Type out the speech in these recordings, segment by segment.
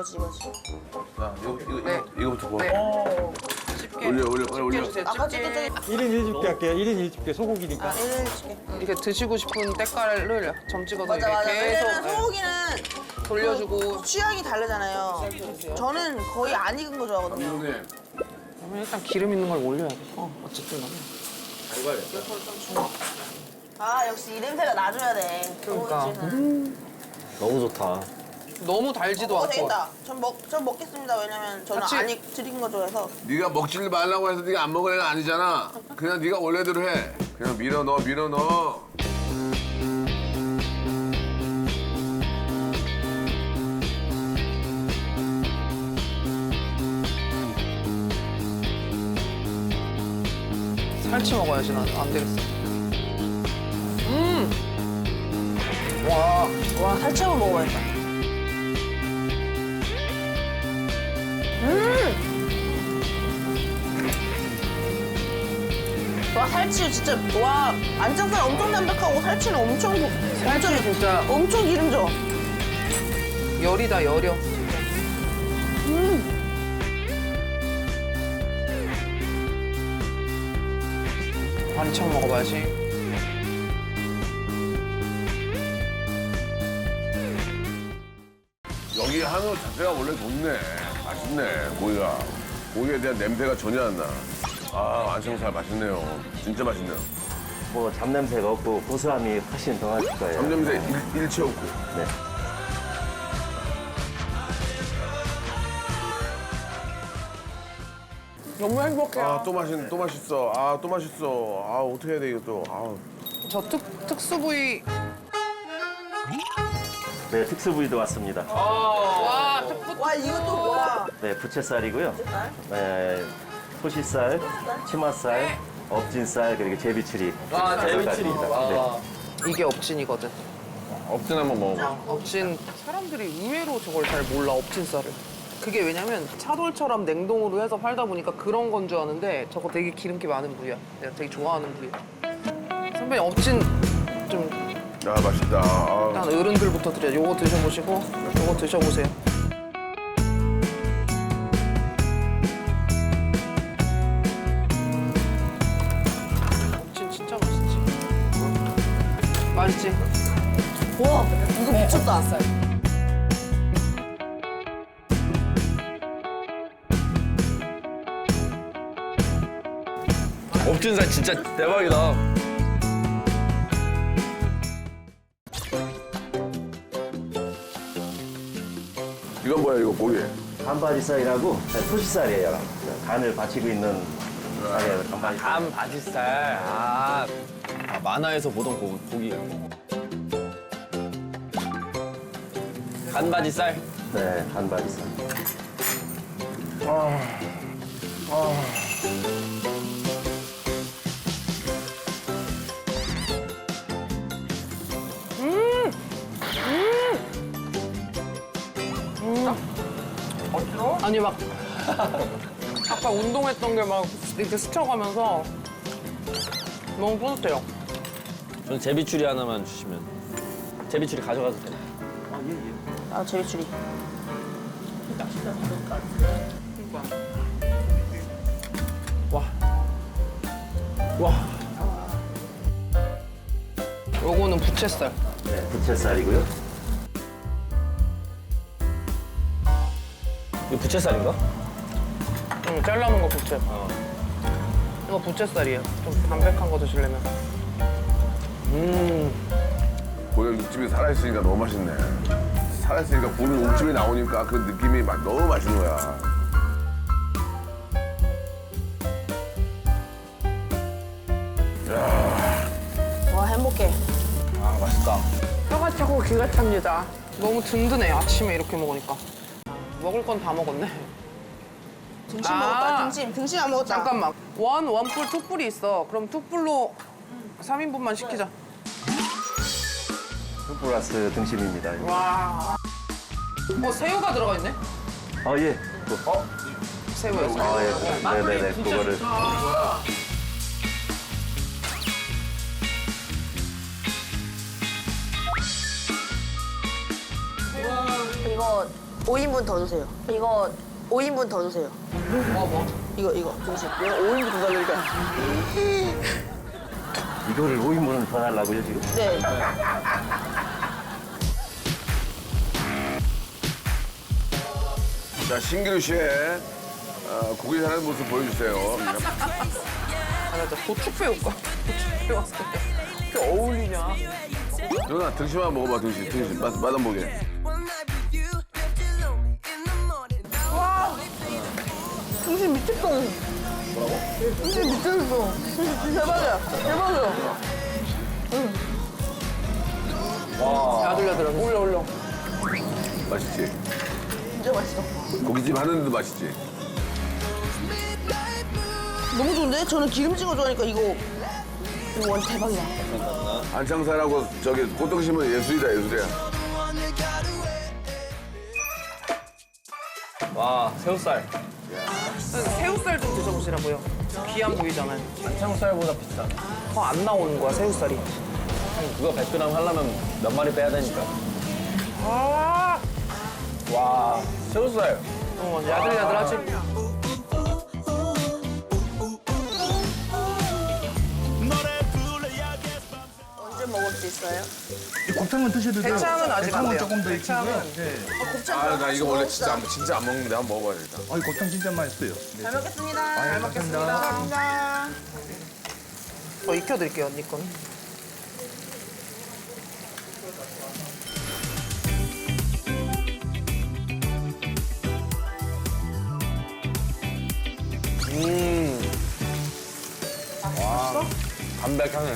이거지 이거지. 자, 이거, 이거, 네. 이거, 이거부터 구워. 네. 집게. 올려, 올려, 집게 올려. 주세요. 아까 집게. 저기 저기 1인 1집게 할게요. 1인 1집게 소고기니까. 아 일일 치게. 이렇게 드시고 싶은 때깔을 점 찍어서 맞아 맞아. 이렇게 왜냐면 계속 네, 소고기는 돌려주고 취향이 다르잖아요. 저는 거의 안 익은 거 좋아하거든요. 형님. 그러면 일단 기름 있는 걸 올려야 돼. 어, 어쨌든 간에. 아 역시 이 냄새가 나줘야 돼. 그러니까. 너무 좋다. 너무 달지도 어 않고. 되겠다. 전 먹, 전 먹겠습니다. 왜냐면 저는 같이- 안 익, 드린 거 좋아해서. 네가 먹지를 말라고 해서 네가 안 먹을 애가 아니잖아. 그냥 네가 원래대로 해. 그냥 밀어 넣어, 밀어 넣어. 살치 먹어야지 난 안 되겠어. 음. 와. 와 살치 한번 먹어봐야겠다. 와 살치 진짜 와 안창살 엄청 담백하고 살치는 엄청 구- 살치 진짜 엄청 기름져. 열이다 열이요. 반창 먹어봐야지. 여기 한우 자체가 원래 좋네. 맛있네, 고기가. 고기에 대한 냄새가 전혀 안 나. 아, 안창살 맛있네요. 진짜 맛있네요. 뭐 잡냄새가 없고 고소함이 훨씬 더 나실 거예요. 잡냄새 일, 일체 없고. 네. 너무 행복해요. 아, 또 맛있, 또 맛있어. 아, 또 맛있어. 아, 어떻게 해야 돼, 이것도. 아, 저 특, 특수 부위. 네, 특수 부위도 왔습니다. 와, 특수. 와 이것도 와. 네, 부채살이고요. 네, 소시살, 치맛살, 업진살 그리고 제비추리. 아, 다섯 제비추리. 가지입니다. 와. 네. 이게 업진이거든. 업진 한번 먹어봐. 업진 사람들이 의외로 저걸 잘 몰라 업진살을 그게 왜냐면 차돌처럼 냉동으로 해서 팔다 보니까 그런 건 줄 아는데 저거 되게 기름기 많은 부위야 내가 되게 좋아하는 부위야 선배님 업진 좀 야, 맛있다. 아, 일단 어른들부터 드려 요거 드셔보시고 요거 드셔보세요 미쳤다. 업진살 진짜 대박이다. 이건 뭐야, 이거 고기. 간바지살이라고 네, 소시살이에요. 간을 받치고 있는 살이에요. 간바지살. 감 바지살. 아, 아 만화에서 보던 고, 고기. 간 바지살. 네, 간바지살. 아니 막 아까 운동했던 게 막 이렇게 스쳐가면서 너무 뿌듯해요. 저는 제비추리 하나만 주시면. 제비추리 가져가도 돼요. 아 제비추리. 와. 와. 요거는 부채살. 네, 부채살이고요. 이거 부채살인가? 응, 잘라놓은 거 부채. 이거 부채살이에요. 좀 담백한 거 드시려면. 음. 고기가 육즙이 살아있으니까 너무 맛있네. 살아있으니까 고기 육즙이 나오니까 그 느낌이 막 너무 맛있는 거야. 와 행복해. 아, 맛있다. 뼈가 차고 기가 찹니다. 너무 든든해, 아침에 이렇게 먹으니까. 먹을 건 다 먹었네. 등심 아. 먹었다. 등심 등심 안 먹었다. 잠깐만. 원, 원뿔, 투뿔이 있어. 그럼 투뿔로 3인분만 시키자. 플러스 등심입니다. 이거. 와. 어, 새우가 들어가 있네? 어, 예. 또. 새우에서. 아, 예. 네네네. 그거를. 이거 5인분 더 주세요. 이거 5인분 더 주세요. 뭐 뭐? 이거 이거 등심. 이거 5인분 더 달라니까. 이거를 5인분을 더 달라고요, 지금? 네. 자, 신기루 씨의 어, 고기 사는 모습 보여주세요. 아, 나 진짜 도축 배울까? 도축 배웠을 때. 이렇게 어울리냐? 누나 등심 한번 먹어봐, 등심. 등심. 맛, 맛 한번 보게. 등심 미쳤어. 뭐라고? 등심 미쳤어. 등심 대박이야. 대박이야. 야들야들하게. 올려, 올려. 맛있지? 진짜 맛있어. 고깃집 하는데도 맛있지? 너무 좋은데? 저는 기름진 거 좋아하니까 이거 이거 완전 대박이야. 안창살하고 저기 꽃등심은 예술이다, 예술이야. 와 새우살. 새우살 좀 드셔보시라고요. 귀한 부위잖아요. 안창살보다 비싸. 더 안 나오는 거야, 새우살이. 그거 100g 하려면 몇 마리 빼야 되니까. 아, 와 새우살. 어, 야들야들하지. 언제 먹을 수 있어요? 이 곱창은 드셔도 돼요. 대창은 아직 안 돼요. 조금 더 대창은. 익히고요. 네. 곱창 아, 나 이거 원래 진짜 안, 진짜 안 먹는데 한번 먹어봐야 겠다. 어, 이 곱창 진짜 맛있어요. 네. 잘 먹겠습니다. 잘 감사합니다. 저 익혀드릴게요, 언니 건. 담백하네.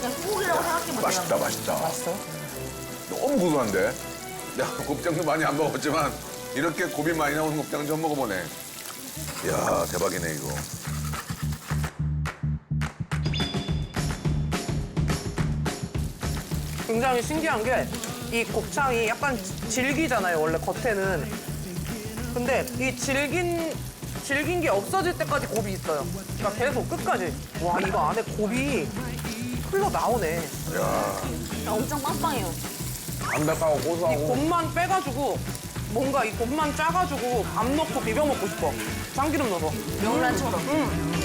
그냥 소고기라고 생각해보세요. 맛있다, 맛있다. 맛있어요? 너무 고소한데? 내가 곱창도 많이 안 먹었지만 이렇게 고비 많이 나오는 곱창 처음 먹어보네. 이야, 대박이네, 이거. 굉장히 신기한 게 이 곱창이 약간 질기잖아요, 원래 겉에는. 근데 이 질긴, 질긴 게 없어질 때까지 곱이 있어요. 그러니까 계속 끝까지. 와, 이거 안에 곱이 흘러 나오네. 엄청 빵빵해요. 담백하고 이 고소하고. 곱만 빼가지고 뭔가 이 곱만 짜가지고 밥 넣고 비벼 먹고 싶어. 참기름 넣어서. 명란처럼.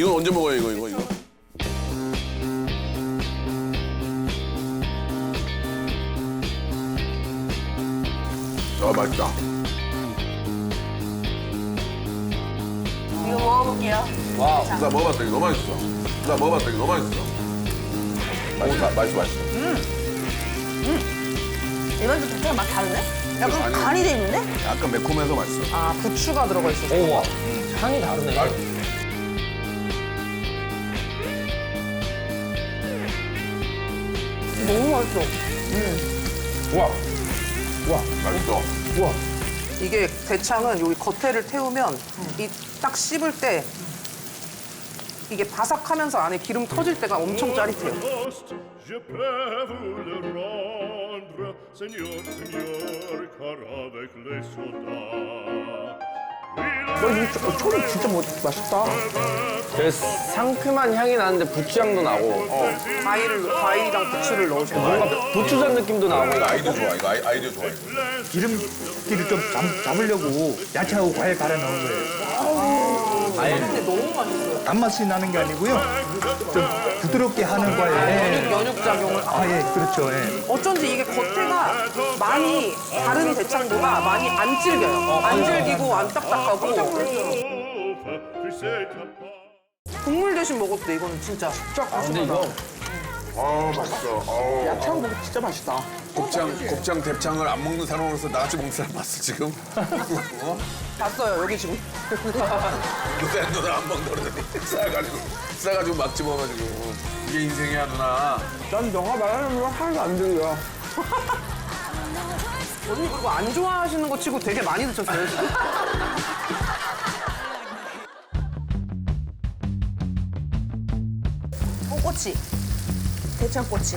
이건 언제 먹어요, 이거, 이거, 이거? 아, 맛있다. 이거 먹어볼게요. 와나 먹어봤다, 이거 너무 맛있어. 나 먹어봤다, 이거 너무 맛있어. 맛있다, 맛있어, 맛있어. 이건 좀 자체가 맛 다르네? 약간. 간이 돼 있는데? 약간 매콤해서 맛있어. 아, 부추가 들어가 있어서. 오와 향이 다르네. 너무 맛있어. 우와 맛있어. 이게 대창은 여기 겉에를 태우면 이 딱 씹을 때 이게 바삭하면서 안에 기름 터질 때가 엄청 짜릿해요. Je peux vous le rendre, Seigneur, Seigneur, car avec les soldats. 너 초리 진짜 뭐 맛있다. 되게 상큼한 향이 나는데 부추향도 나고. 어. 과일을 과일이랑 부추를 넣으셔. 뭔가 부추전 느낌도 나고. 이거 아이디어 좋아, 이거 아이, 아이디어 좋아. 이거. 기름기를 좀 잡, 잡으려고 야채하고 과일 갈아 넣은 거예요. 근데 너무. 단맛이 나는 게 아니고요. 좀 부드럽게 하는 과일. 연육 작용을. 아, 예, 그렇죠. 예. 어쩐지 이게 겉에가 많이 다른 대창보다 많이 안 질겨요. 안 질기고 안 딱딱하고. 국물 대신 돼 이거는 진짜. 아, 근데 이거 아, 맛있어. 야채하고 먹으면 진짜 맛있다. 곱창, 곱창, 대창을 안 먹는 사람으로서 나같이 먹는 사람 봤어, 지금? 어? 봤어요 여기 지금. 요새 누나 안 먹는다 그러더니 싸가지고, 싸가지고 막 집어가지고. 이게 인생이야, 누나. 난 영화 말하는 거 하나도 안 들려. 언니 그리고 안 좋아하시는 거 치고 되게 많이 드셨어요 지금. 꼬치. 대창 꼬치.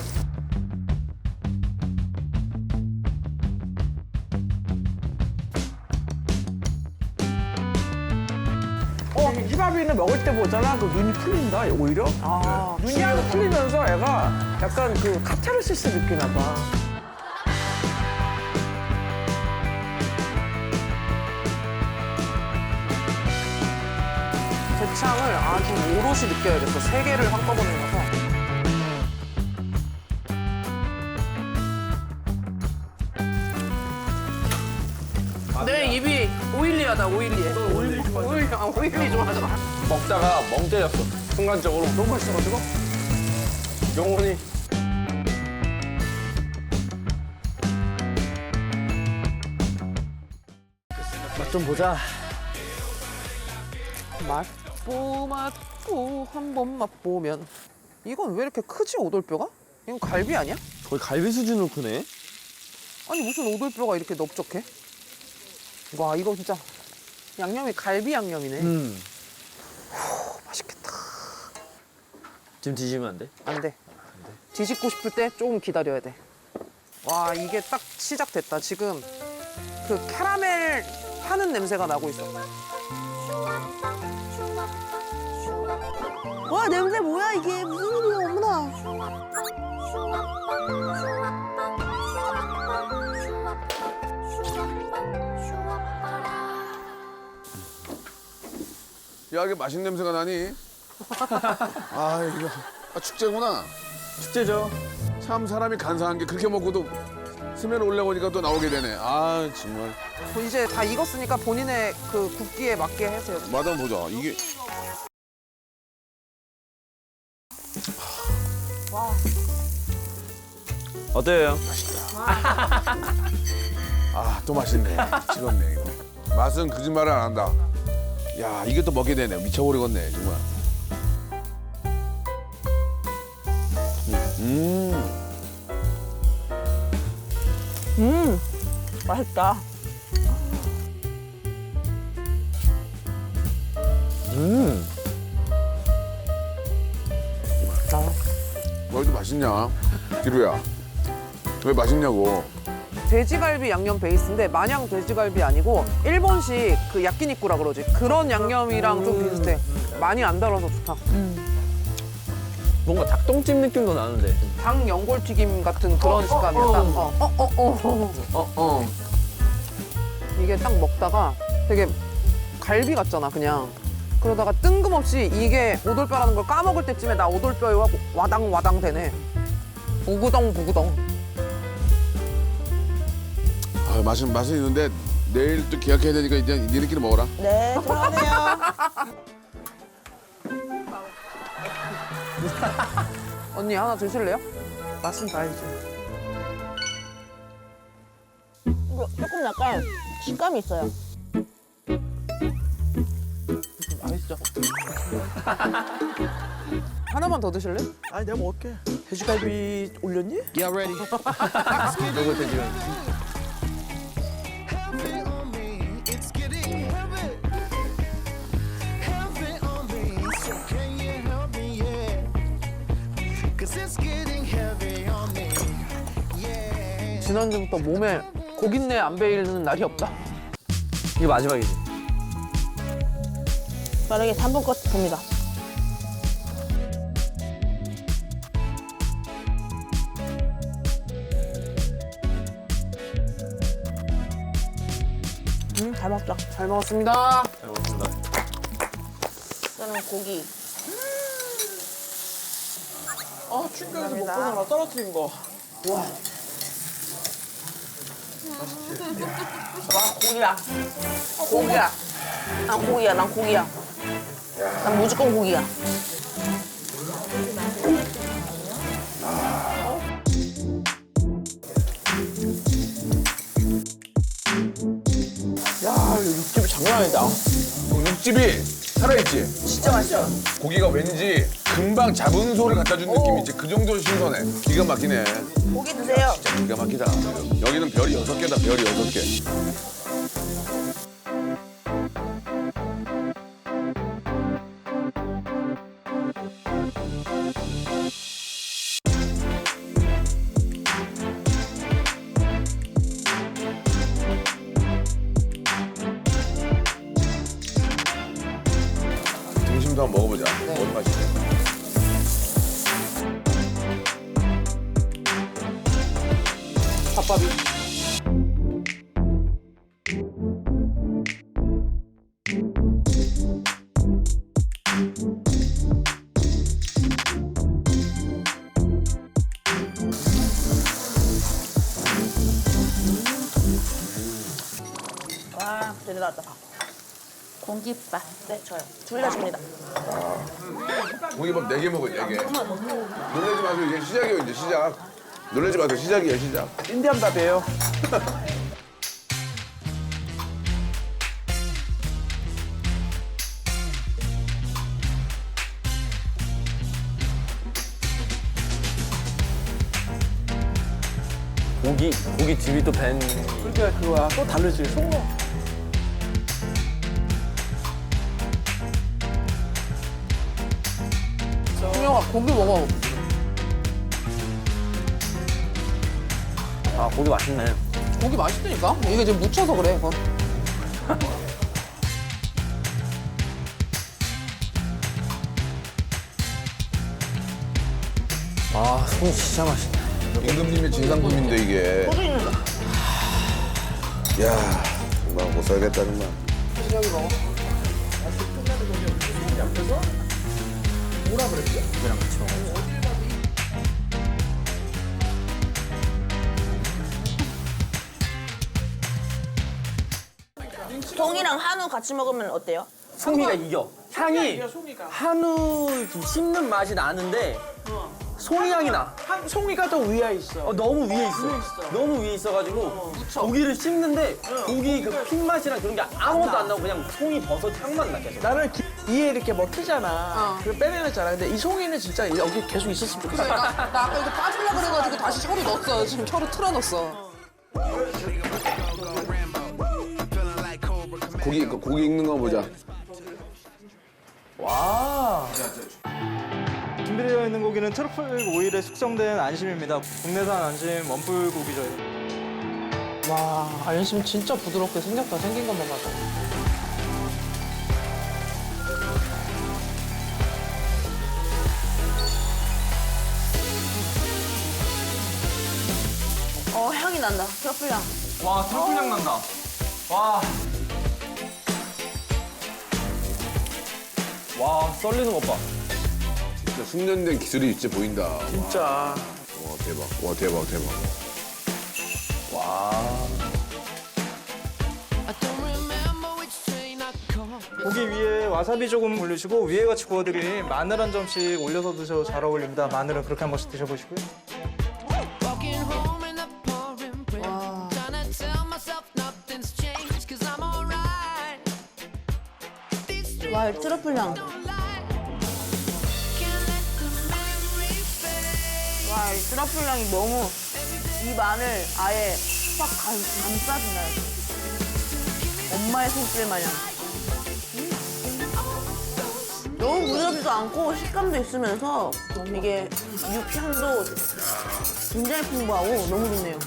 어, 희밥이는 먹을 때 보잖아. 그 눈이 풀린다, 오히려. 아, 눈이 하나 풀리면서 애가 약간 그 카타르시스 느끼나 봐. 대창을 아주 오롯이 느껴야겠어. 세 개를 한꺼번에 넣어서. 내 입이 오일리하다, 오일리해. 오일리, 오일리, 아, 오일리 좋아하잖아. 먹다가 멍 때렸어. 순간적으로 너무 맛있어가지고. 영혼이 맛 좀 보자. 맛보, 맛보, 한 번 맛보면. 이건 왜 이렇게 크지, 오돌뼈가? 이건 갈비 아니야? 거의 갈비 수준으로 크네. 아니, 무슨 오돌뼈가 이렇게 넓적해? 와, 이거 진짜 양념이 갈비 양념이네. 음. 맛있겠다. 지금 뒤지면 안 돼? 안 돼. 뒤집고 싶을 때 조금 기다려야 돼. 와, 이게 딱 시작됐다. 지금 그 캐러멜 타는 냄새가 나고 있어. 와 냄새 뭐야 이게 무슨 일이야 어머나. 야 이게 맛있는 냄새가 나니? 아 이거 아, 축제구나. 축제죠. 참 사람이 간사한 게 그렇게 먹고도 스멜 올라오니까 또 나오게 되네. 아 정말. 이제 다 익었으니까 본인의 그 굽기에 맞게 해세요. 맛 한번 보자. 이게 어때요? 아 또 맛있네. 찍었네 이거. 맛은 거짓말을 안 한다. 야 이게 또 먹게 되네. 미쳐버리겠네 정말. 음. 맛있다. 음. 뭐 이렇게 맛있냐? 기루야. 왜 맛있냐고. 돼지갈비 양념 베이스인데 마냥 돼지갈비 아니고 일본식 그 야끼니꾸라 그러지. 그런 양념이랑 좀 비슷해. 많이 안 달아서 좋다. 뭔가 닭똥집 느낌도 나는데. 닭 연골튀김 같은 그런 식감이야. 딱. 어, 어, 어, 어. 어, 어. 이게 딱 먹다가 되게 갈비 같잖아, 그냥. 그러다가 뜬금없이 이게 오돌뼈라는 걸 까먹을 때쯤에 나 오돌뼈요 하고 와당 와당 되네. 부구덩 부구덩. 아, 맛은 맛은 있는데 내일 또 계약해야 되니까 이제 니네끼리 먹어라. 네 들어가세요. 언니 하나 드실래요? 맛은 다 알지. 이거 조금 약간 식감이 있어요. 맛있죠? 하나만 더 드실래? 아니, 내가 먹을게. 돼지갈비 올렸니? 요거 지난주부터 몸에 고깃내 안 베이는 날이 없다. 이게 마지막이지. 빠르게 3분 컷 봅니다. 음, 잘 먹자. 잘 먹었습니다. 잘 먹습니다. 저는 고기. 아, 충격에서 먹고. 나라 떨어뜨린 거. 와, 고기야. 고기야. 난 고기야, 난 고기야. 난 무조건 고기야. 야, 육즙이 장난 아니다. 육즙이 살아있지? 진짜 맛있어. 고기가 왠지 금방 잡은 소를 갖다 준 느낌이 있지. 그 정도로 신선해. 기가 막히네. 고기 드세요. 기가 막히다. 여기는 별이 여섯 개다, 별이 여섯 개. 밥밥이. 와, 제대 나왔다. 밥. 공깃밥. 네, 저요. 둘 다 줍니다. 고기밥 4개 먹어, 4개. 놀라지 마세요. 이제 시작이에요, 이제 시작. 놀라지 마세요. 시작이에요, 시작. 인디안 밥이에요. 고기 고기 딥이 또 밴. 그러니까 그거야. 또 다르지. 송어. 승영아 고기 먹어. 고기 맛있네. 고기 맛있다니까? 이게 지금 묻혀서 그래. 그거. 아 손이 진짜 맛있네. 임금님의 진상품인데, 이게. 야 정말 못 살겠다, 정말. 송이랑 한우 같이 먹으면 어때요? 송이가 이겨. 향이 한우 좀 씹는 맛이 나는데 송이 향이 나. 한 송이가 더 위에 있어. 어, 너무 위에 있어. 너무 위에 있어가지고 고기를 씹는데 고기 그 핏맛이랑 그런 게 아무것도 안 나고 그냥 송이 버섯 향만 나 계속. 나는 기- 위에 이렇게 먹히잖아. 그걸 빼내놨잖아. 근데 이 송이는 진짜 여기 계속 있었으면 좋겠어. 나, 나 아까 이거 빠질라 그래가지고 다시 혀를 넣었어. 지금 혀를 틀어넣었어. 고기, 그 고기 익는 거 보자. 준비되어 있는 고기는 트러플 오일에 숙성된 안심입니다. 국내산 안심 원뿔 고기죠. 와, 안심 진짜 부드럽게 생겼다. 생긴 것만 봐도. 어, 향이 난다. 트러플 향. 와 트러플 향 난다. 와. 와 썰리는 것 봐. 진짜 숙련된 기술이 있지 보인다. 진짜. 와, 대박. 와, 대박, 대박. 고기 위에 와사비 조금 올리시고 위에 같이 구워드린 마늘 한 점씩 올려서 드셔도 잘 어울립니다. 마늘은 그렇게 한 번씩 드셔보시고요. The pouring rain. 와, 이 트러플 향이 너무 입 안을 아예 확 감, 감싸준다. 엄마의 손길 마냥. 음. 너무 부드럽지도 않고 식감도 있으면서 이게 육향도 굉장히 풍부하고 너무 좋네요.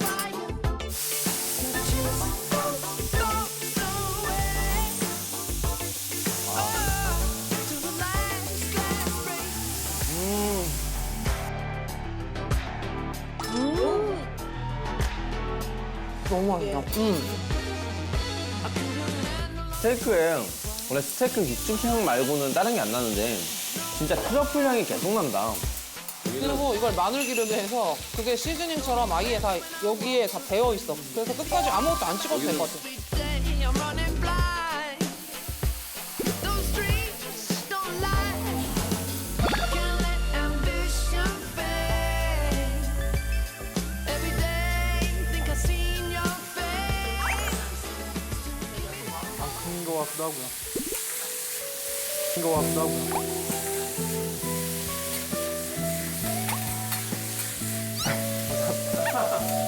너무 맛있다. 음. 스테이크에 원래 스테이크 육즙 향 말고는 다른 게 안 나는데 진짜 트러플 향이 계속 난다. 그리고 이걸 마늘 기름에 해서 그게 시즈닝처럼 아예 다 여기에 다 배어 있어. 그래서 끝까지 아무것도 안 찍어도 될 것 같아. 하고요. 큰거 같기도 하고요.